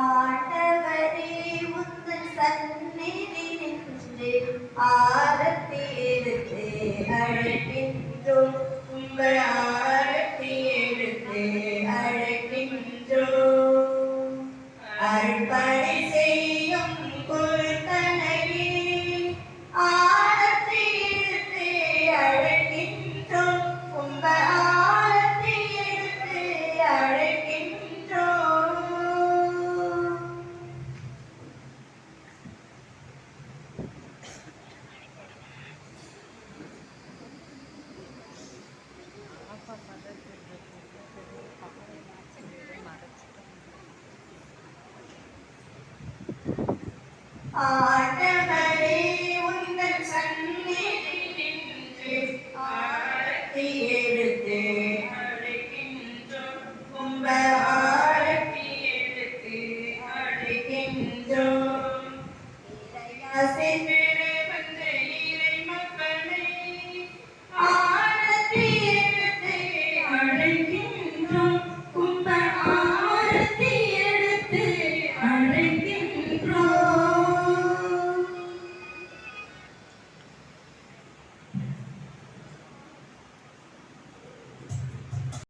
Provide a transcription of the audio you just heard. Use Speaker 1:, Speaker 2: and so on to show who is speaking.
Speaker 1: ஆண்டவரே உங்கள் சந்நிதி நின்று ஆரத்தில் எடுத்து அழைக்கின்றோம் உங்கள் ஆரத்தில் எடுத்து செய்யும் பொருள் பாட்டவரே உங்கள் சன்